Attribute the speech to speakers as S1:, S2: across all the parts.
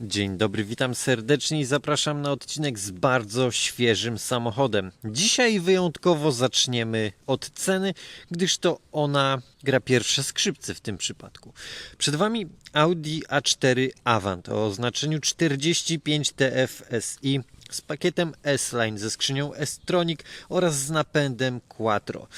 S1: Dzień dobry, witam serdecznie i zapraszam na odcinek z bardzo świeżym samochodem. Dzisiaj wyjątkowo zaczniemy od ceny, gdyż to ona gra pierwsze skrzypce w tym przypadku. Przed Wami Audi A4 Avant o oznaczeniu 45 TFSI z pakietem S-Line ze skrzynią S-Tronic oraz z napędem Quattro.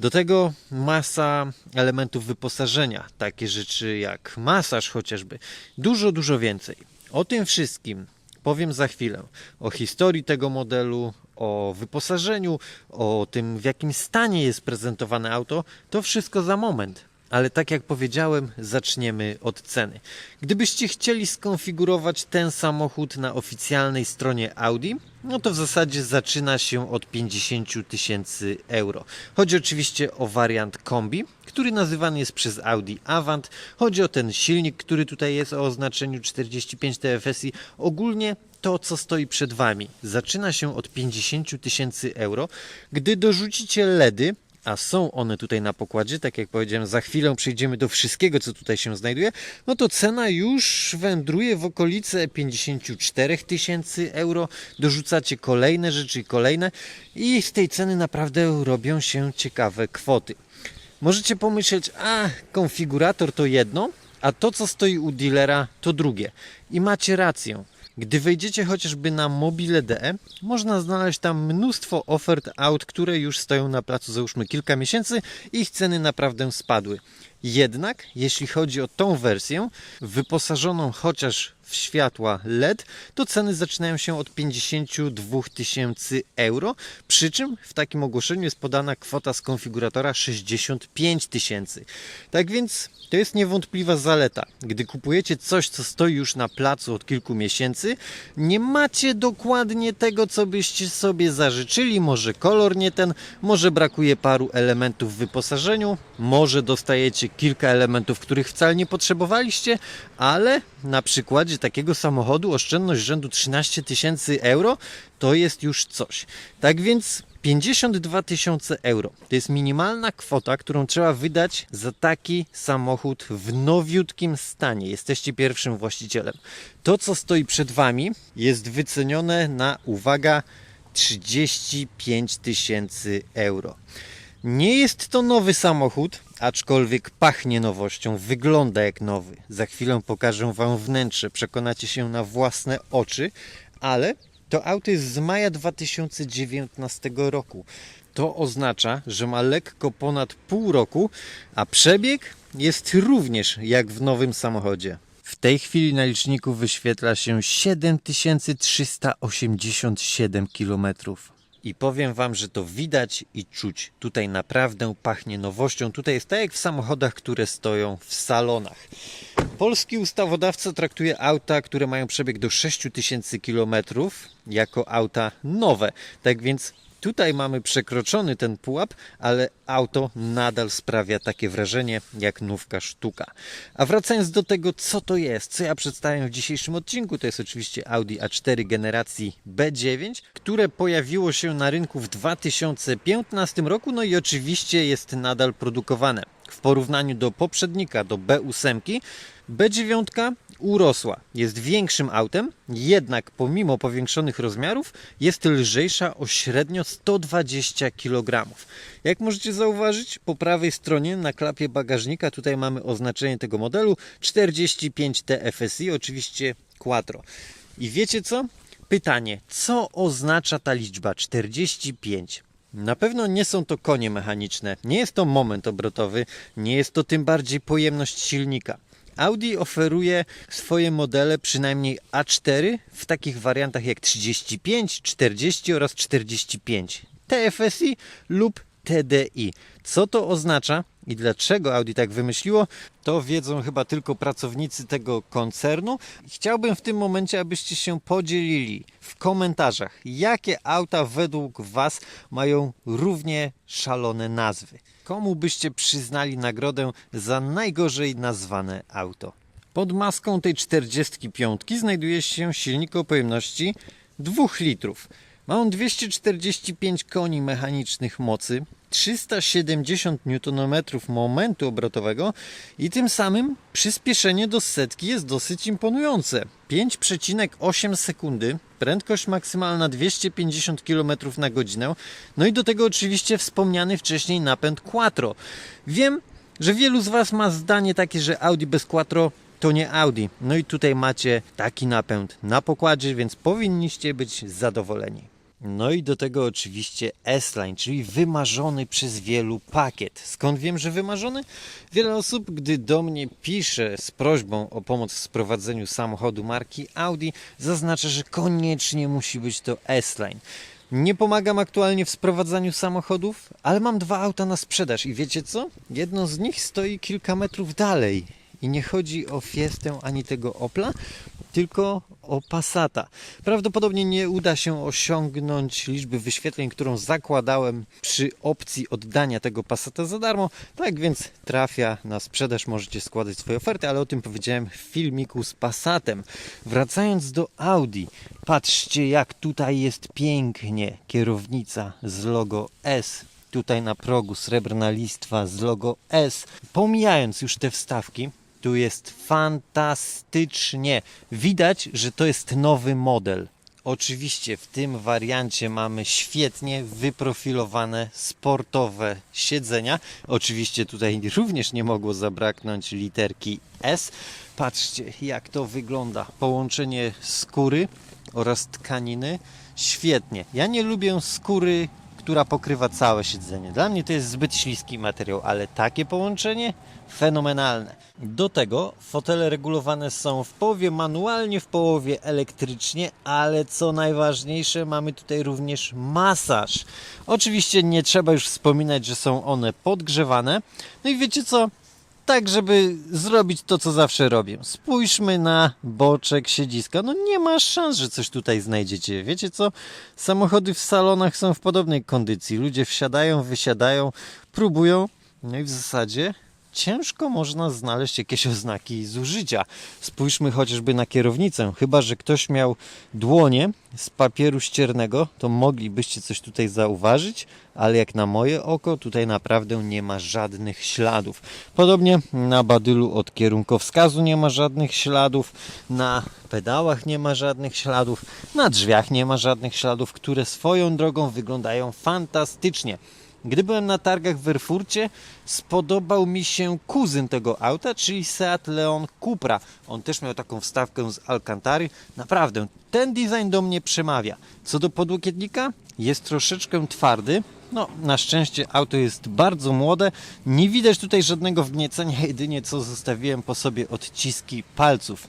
S1: Do tego masa elementów wyposażenia, takie rzeczy jak masaż chociażby, dużo, dużo więcej. O tym wszystkim powiem za chwilę. O historii tego modelu, o wyposażeniu, o tym w jakim stanie jest prezentowane auto, to wszystko za moment. Ale tak jak powiedziałem, zaczniemy od ceny. Gdybyście chcieli skonfigurować ten samochód na oficjalnej stronie Audi, no to w zasadzie zaczyna się od 50 tysięcy euro. Chodzi oczywiście o wariant kombi, który nazywany jest przez Audi Avant. Chodzi o ten silnik, który tutaj jest o oznaczeniu 45 TFSI. Ogólnie to, co stoi przed Wami, zaczyna się od 50 tysięcy euro. Gdy dorzucicie LEDy, a są one tutaj na pokładzie, tak jak powiedziałem, za chwilę przejdziemy do wszystkiego, co tutaj się znajduje, no to cena już wędruje w okolice 54 tysięcy euro. Dorzucacie kolejne rzeczy i kolejne i z tej ceny naprawdę robią się ciekawe kwoty. Możecie pomyśleć, a konfigurator to jedno, a to co stoi u dealera to drugie. I macie rację. Gdy wejdziecie chociażby na mobile.de, można znaleźć tam mnóstwo ofert aut, które już stoją na placu załóżmy kilka miesięcy i ich ceny naprawdę spadły. Jednak jeśli chodzi o tą wersję, wyposażoną chociaż w światła LED, to ceny zaczynają się od 52 tysięcy euro, przy czym w takim ogłoszeniu jest podana kwota z konfiguratora 65 tysięcy. Tak więc to jest niewątpliwa zaleta. Gdy kupujecie coś, co stoi już na placu od kilku miesięcy, nie macie dokładnie tego, co byście sobie zażyczyli. Może kolor nie ten, może brakuje paru elementów w wyposażeniu, może dostajecie kilka elementów, których wcale nie potrzebowaliście, ale na przykładzie takiego samochodu oszczędność rzędu 13 tysięcy euro to jest już coś. Tak więc 52 tysiące euro to jest minimalna kwota, którą trzeba wydać za taki samochód w nowiutkim stanie. Jesteście pierwszym właścicielem. To, co stoi przed Wami, jest wycenione na, uwaga, 35 tysięcy euro. Nie jest to nowy samochód, aczkolwiek pachnie nowością, wygląda jak nowy. Za chwilę pokażę Wam wnętrze, przekonacie się na własne oczy, ale to auto jest z maja 2019 roku. To oznacza, że ma lekko ponad pół roku, a przebieg jest również jak w nowym samochodzie. W tej chwili na liczniku wyświetla się 7387 km. I powiem Wam, że to widać i czuć. Tutaj naprawdę pachnie nowością. Tutaj jest tak jak w samochodach, które stoją w salonach. Polski ustawodawca traktuje auta, które mają przebieg do 6000 km jako auta nowe. Tak więc tutaj mamy przekroczony ten pułap, ale auto nadal sprawia takie wrażenie jak nówka sztuka. A wracając do tego, co to jest, co ja przedstawiam w dzisiejszym odcinku, to jest oczywiście Audi A4 generacji B9, które pojawiło się na rynku w 2015 roku, no i oczywiście jest nadal produkowane. W porównaniu do poprzednika, do B8, B9 urosła. Jest większym autem, jednak pomimo powiększonych rozmiarów jest lżejsza o średnio 120 kg. Jak możecie zauważyć, po prawej stronie na klapie bagażnika tutaj mamy oznaczenie tego modelu 45 TFSI, oczywiście Quattro. I wiecie co? Pytanie, co oznacza ta liczba 45? Na pewno nie są to konie mechaniczne, nie jest to moment obrotowy, nie jest to tym bardziej pojemność silnika. Audi oferuje swoje modele, przynajmniej A4, w takich wariantach jak 35, 40 oraz 45. TFSI lub TDI. Co to oznacza i dlaczego Audi tak wymyśliło, to wiedzą chyba tylko pracownicy tego koncernu. Chciałbym w tym momencie, abyście się podzielili w komentarzach, jakie auta według Was mają równie szalone nazwy. Komu byście przyznali nagrodę za najgorzej nazwane auto? Pod maską tej 45 znajduje się silnik o pojemności 2 litrów. Ma on 245 koni mechanicznych mocy, 370 Nm momentu obrotowego i tym samym przyspieszenie do setki jest dosyć imponujące. 5,8 sekundy, prędkość maksymalna 250 km na godzinę, no i do tego oczywiście wspomniany wcześniej napęd Quattro. Wiem, że wielu z Was ma zdanie takie, że Audi bez Quattro to nie Audi. No i tutaj macie taki napęd na pokładzie, więc powinniście być zadowoleni. No i do tego oczywiście S-Line, czyli wymarzony przez wielu pakiet. Skąd wiem, że wymarzony? Wiele osób, gdy do mnie pisze z prośbą o pomoc w sprowadzeniu samochodu marki Audi, zaznacza, że koniecznie musi być to S-Line. Nie pomagam aktualnie w sprowadzaniu samochodów, ale mam dwa auta na sprzedaż i wiecie co? Jedno z nich stoi kilka metrów dalej. I nie chodzi o Fiestę ani tego Opla, tylko o Passata. Prawdopodobnie nie uda się osiągnąć liczby wyświetleń, którą zakładałem przy opcji oddania tego Passata za darmo. Tak więc trafia na sprzedaż, możecie składać swoje oferty, ale o tym powiedziałem w filmiku z Passatem. Wracając do Audi, patrzcie jak tutaj jest pięknie kierownica z logo S tutaj na progu srebrna listwa z logo S. Pomijając już te wstawki, tu jest fantastycznie. Widać, że to jest nowy model. Oczywiście w tym wariancie mamy świetnie wyprofilowane sportowe siedzenia. Oczywiście tutaj również nie mogło zabraknąć literki S. Patrzcie jak to wygląda. Połączenie skóry oraz tkaniny. Świetnie. Ja nie lubię skóry która pokrywa całe siedzenie. Dla mnie to jest zbyt śliski materiał, ale takie połączenie fenomenalne. Do tego fotele regulowane są w połowie manualnie, w połowie elektrycznie, ale co najważniejsze, mamy tutaj również masaż. Oczywiście nie trzeba już wspominać, że są one podgrzewane. No i wiecie co? Tak, żeby zrobić to, co zawsze robię. Spójrzmy na boczek siedziska. No nie ma szans, że coś tutaj znajdziecie. Wiecie co? Samochody w salonach są w podobnej kondycji. Ludzie wsiadają, wysiadają, próbują. No i w zasadzie ciężko można znaleźć jakieś oznaki zużycia. Spójrzmy chociażby na kierownicę. Chyba, że ktoś miał dłonie z papieru ściernego, to moglibyście coś tutaj zauważyć, ale jak na moje oko, tutaj naprawdę nie ma żadnych śladów. Podobnie na badylu od kierunkowskazu nie ma żadnych śladów, na pedałach nie ma żadnych śladów, na drzwiach nie ma żadnych śladów, które swoją drogą wyglądają fantastycznie. Gdy byłem na targach w Erfurcie, spodobał mi się kuzyn tego auta, czyli Seat Leon Cupra. On też miał taką wstawkę z Alcantary. Naprawdę, ten design do mnie przemawia. Co do podłokietnika, jest troszeczkę twardy. No, na szczęście auto jest bardzo młode. Nie widać tutaj żadnego wgniecenia, jedynie co zostawiłem po sobie odciski palców.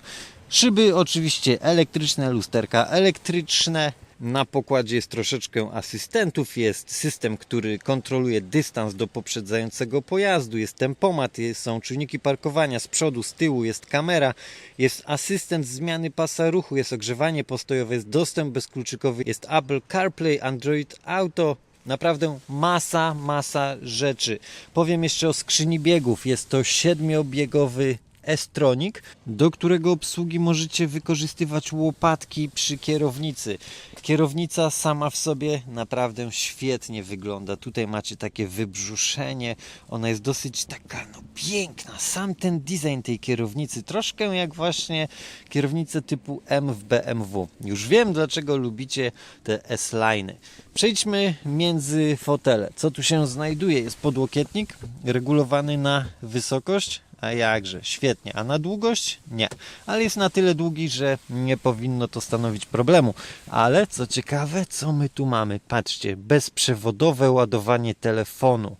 S1: Szyby oczywiście elektryczne, lusterka elektryczne, na pokładzie jest troszeczkę asystentów, jest system, który kontroluje dystans do poprzedzającego pojazdu, jest tempomat, są czujniki parkowania z przodu, z tyłu, jest kamera, jest asystent zmiany pasa ruchu, jest ogrzewanie postojowe, jest dostęp bezkluczykowy, jest Apple CarPlay, Android Auto, Naprawdę masa, masa rzeczy. Powiem jeszcze o skrzyni biegów. Jest to siedmiobiegowy S-Tronic, do którego obsługi możecie wykorzystywać łopatki przy kierownicy. Kierownica sama w sobie naprawdę świetnie wygląda. Tutaj macie takie wybrzuszenie. Ona jest dosyć taka no, piękna. Sam ten design tej kierownicy, troszkę jak właśnie kierownice typu M w BMW. Już wiem, dlaczego lubicie te S-Line. Przejdźmy między fotele. Co tu się znajduje? Jest podłokietnik regulowany na wysokość a jakże, świetnie. A na długość? Nie. Ale jest na tyle długi, że nie powinno to stanowić problemu. Ale co ciekawe, co my tu mamy? Patrzcie, bezprzewodowe ładowanie telefonu.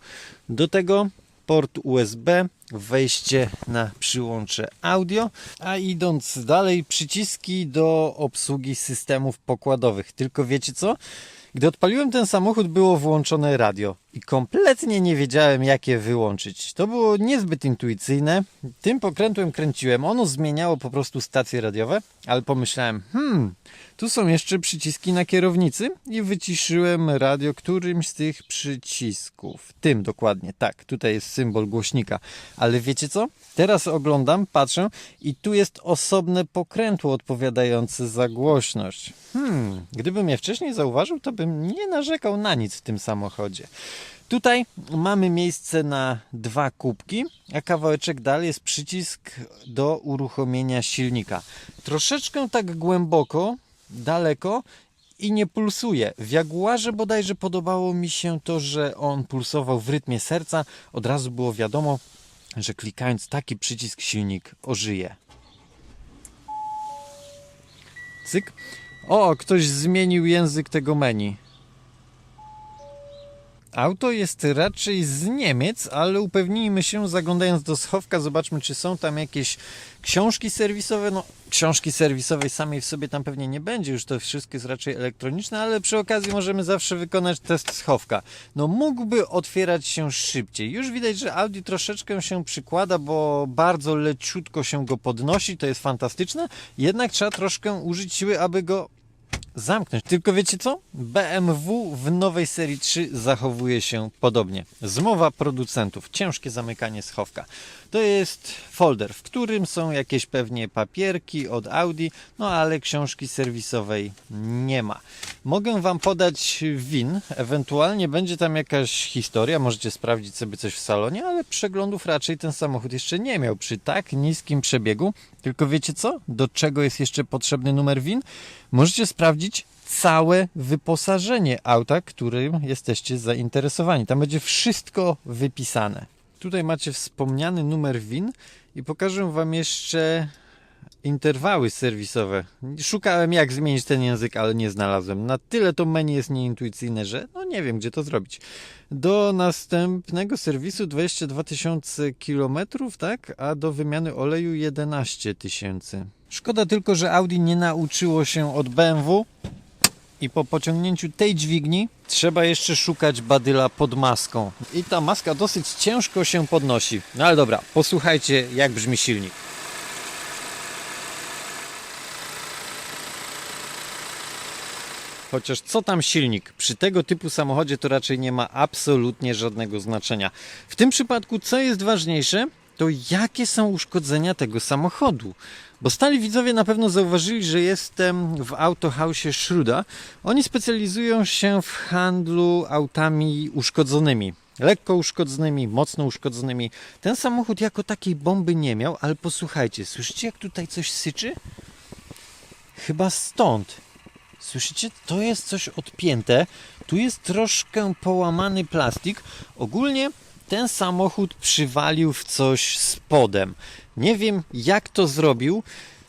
S1: Do tego port USB, wejście na przyłącze audio, a idąc dalej, przyciski do obsługi systemów pokładowych. Tylko wiecie co? Gdy odpaliłem ten samochód, było włączone radio. I kompletnie nie wiedziałem, jak je wyłączyć. To było niezbyt intuicyjne. Tym pokrętłem kręciłem. Ono zmieniało po prostu stacje radiowe, ale pomyślałem, hmm, tu są jeszcze przyciski na kierownicy i wyciszyłem radio którymś z tych przycisków. Tym dokładnie, tak. Tutaj jest symbol głośnika. Ale wiecie co? Teraz oglądam, patrzę i tu jest osobne pokrętło odpowiadające za głośność. Hmm, gdybym je wcześniej zauważył, to bym nie narzekał na nic w tym samochodzie. Tutaj mamy miejsce na dwa kubki, a kawałeczek dalej jest przycisk do uruchomienia silnika. Troszeczkę tak głęboko, daleko i nie pulsuje. W Jaguarze bodajże podobało mi się to, że on pulsował w rytmie serca. Od razu było wiadomo, że klikając taki przycisk silnik ożyje. Cyk. O, ktoś zmienił język tego menu. Auto jest raczej z Niemiec, ale upewnijmy się, zaglądając do schowka, zobaczmy, czy są tam jakieś książki serwisowe. No, książki serwisowej samej w sobie tam pewnie nie będzie, już to wszystko jest raczej elektroniczne, ale przy okazji możemy zawsze wykonać test schowka. No, mógłby otwierać się szybciej. Już widać, że Audi troszeczkę się przykłada, bo bardzo leciutko się go podnosi, to jest fantastyczne. Jednak trzeba troszkę użyć siły, aby go zamknąć. Tylko wiecie co? BMW w nowej serii 3 zachowuje się podobnie. Zmowa producentów, ciężkie zamykanie schowka. To jest folder, w którym są jakieś pewnie papierki od Audi, no ale książki serwisowej nie ma. Mogę Wam podać win, ewentualnie będzie tam jakaś historia, możecie sprawdzić sobie coś w salonie, ale przeglądów raczej ten samochód jeszcze nie miał przy tak niskim przebiegu. Tylko wiecie co? Do czego jest jeszcze potrzebny numer win? Możecie sprawdzić całe wyposażenie auta, którym jesteście zainteresowani. Tam będzie wszystko wypisane. Tutaj macie wspomniany numer WIN i pokażę Wam jeszcze interwały serwisowe. Szukałem jak zmienić ten język, ale nie znalazłem. Na tyle to menu jest nieintuicyjne, że no nie wiem gdzie to zrobić. Do następnego serwisu 22 tysiące kilometrów, tak? A do wymiany oleju 11 tysięcy. Szkoda tylko, że Audi nie nauczyło się od BMW i po pociągnięciu tej dźwigni trzeba jeszcze szukać badyla pod maską. I ta maska dosyć ciężko się podnosi. No ale dobra, posłuchajcie jak brzmi silnik. Chociaż co tam silnik? Przy tego typu samochodzie to raczej nie ma absolutnie żadnego znaczenia. W tym przypadku co jest ważniejsze, to jakie są uszkodzenia tego samochodu. Bo stali widzowie na pewno zauważyli, że jestem w autohausie Schruda. Oni specjalizują się w handlu autami uszkodzonymi. Lekko uszkodzonymi, mocno uszkodzonymi. Ten samochód jako takiej bomby nie miał, ale posłuchajcie, słyszycie jak tutaj coś syczy? Chyba stąd. Słyszycie? To jest coś odpięte. Tu jest troszkę połamany plastik. Ogólnie ten samochód przywalił w coś spodem. Nie wiem jak to zrobił.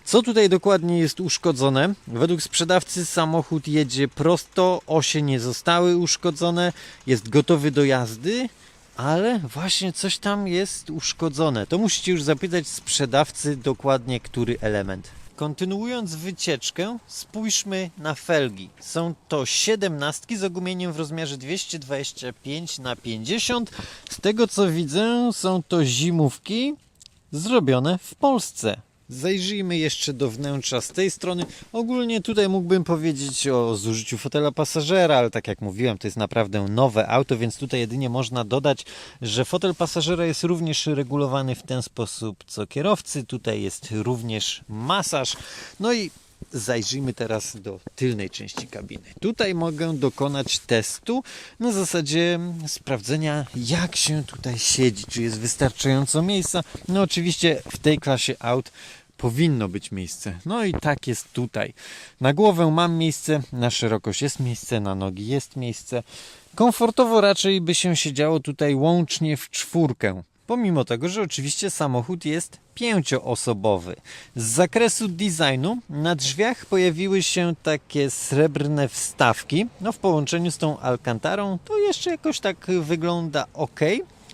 S1: Co tutaj dokładnie jest uszkodzone? Według sprzedawcy samochód jedzie prosto, osie nie zostały uszkodzone, jest gotowy do jazdy, ale właśnie coś tam jest uszkodzone. To musicie już zapytać sprzedawcy dokładnie, który element. Kontynuując wycieczkę, spójrzmy na felgi. Są to 17 z ogumieniem w rozmiarze 225 na 50. Z tego co widzę, są to zimówki zrobione w Polsce. Zajrzyjmy jeszcze do wnętrza z tej strony. Ogólnie tutaj mógłbym powiedzieć o zużyciu fotela pasażera, ale tak jak mówiłem, to jest naprawdę nowe auto, więc tutaj jedynie można dodać, że fotel pasażera jest również regulowany w ten sposób co kierowcy. Tutaj jest również masaż. No i Zajrzyjmy teraz do tylnej części kabiny. Tutaj mogę dokonać testu na zasadzie sprawdzenia, jak się tutaj siedzi, czy jest wystarczająco miejsca. No, oczywiście w tej klasie aut powinno być miejsce. No i tak jest tutaj. Na głowę mam miejsce, na szerokość jest miejsce, na nogi jest miejsce. Komfortowo raczej by się siedziało tutaj łącznie w czwórkę. Pomimo tego, że oczywiście samochód jest pięcioosobowy. Z zakresu designu na drzwiach pojawiły się takie srebrne wstawki. No w połączeniu z tą Alcantarą to jeszcze jakoś tak wygląda ok.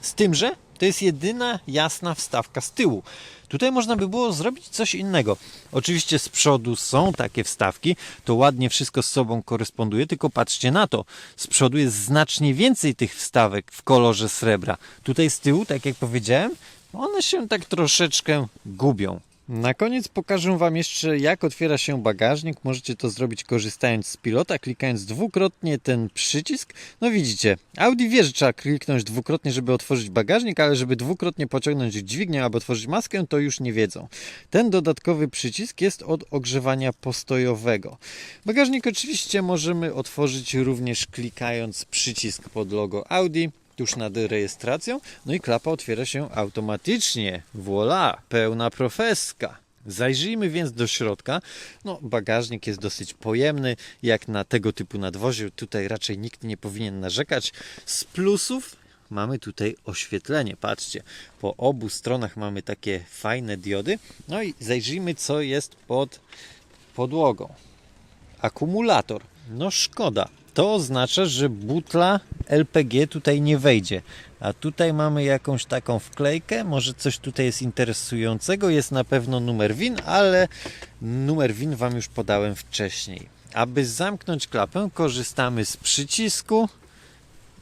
S1: Z tym, że to jest jedyna jasna wstawka z tyłu. Tutaj można by było zrobić coś innego. Oczywiście z przodu są takie wstawki, to ładnie wszystko z sobą koresponduje, tylko patrzcie na to. Z przodu jest znacznie więcej tych wstawek w kolorze srebra. Tutaj z tyłu, tak jak powiedziałem, one się tak troszeczkę gubią. Na koniec pokażę Wam jeszcze, jak otwiera się bagażnik. Możecie to zrobić korzystając z pilota, klikając dwukrotnie ten przycisk. No widzicie, Audi wie, że trzeba kliknąć dwukrotnie, żeby otworzyć bagażnik, ale żeby dwukrotnie pociągnąć dźwignię albo otworzyć maskę, to już nie wiedzą. Ten dodatkowy przycisk jest od ogrzewania postojowego. Bagażnik oczywiście możemy otworzyć również klikając przycisk pod logo Audi tuż nad rejestracją, no i klapa otwiera się automatycznie. Voila, pełna profeska. Zajrzyjmy więc do środka. No, bagażnik jest dosyć pojemny, jak na tego typu nadwoziu. Tutaj raczej nikt nie powinien narzekać. Z plusów mamy tutaj oświetlenie. Patrzcie, po obu stronach mamy takie fajne diody. No i zajrzyjmy, co jest pod podłogą akumulator. No szkoda. To oznacza, że butla LPG tutaj nie wejdzie. A tutaj mamy jakąś taką wklejkę. Może coś tutaj jest interesującego. Jest na pewno numer WIN, ale numer WIN Wam już podałem wcześniej. Aby zamknąć klapę, korzystamy z przycisku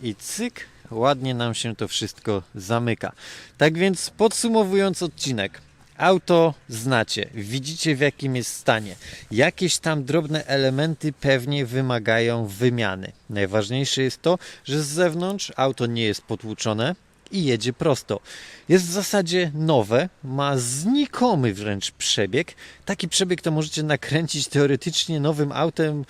S1: i cyk, ładnie nam się to wszystko zamyka. Tak więc podsumowując odcinek. Auto znacie, widzicie w jakim jest stanie. Jakieś tam drobne elementy pewnie wymagają wymiany. Najważniejsze jest to, że z zewnątrz auto nie jest potłuczone i jedzie prosto. Jest w zasadzie nowe, ma znikomy wręcz przebieg. Taki przebieg to możecie nakręcić teoretycznie nowym autem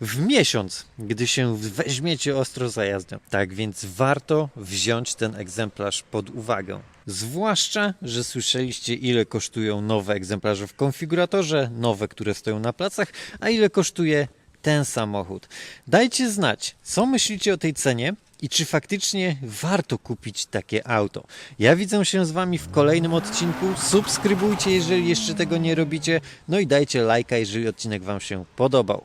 S1: w miesiąc, gdy się weźmiecie ostro za jazdę. Tak więc warto wziąć ten egzemplarz pod uwagę. Zwłaszcza, że słyszeliście ile kosztują nowe egzemplarze w konfiguratorze, nowe, które stoją na placach, a ile kosztuje ten samochód. Dajcie znać, co myślicie o tej cenie i czy faktycznie warto kupić takie auto. Ja widzę się z Wami w kolejnym odcinku. Subskrybujcie, jeżeli jeszcze tego nie robicie. No i dajcie lajka, jeżeli odcinek Wam się podobał.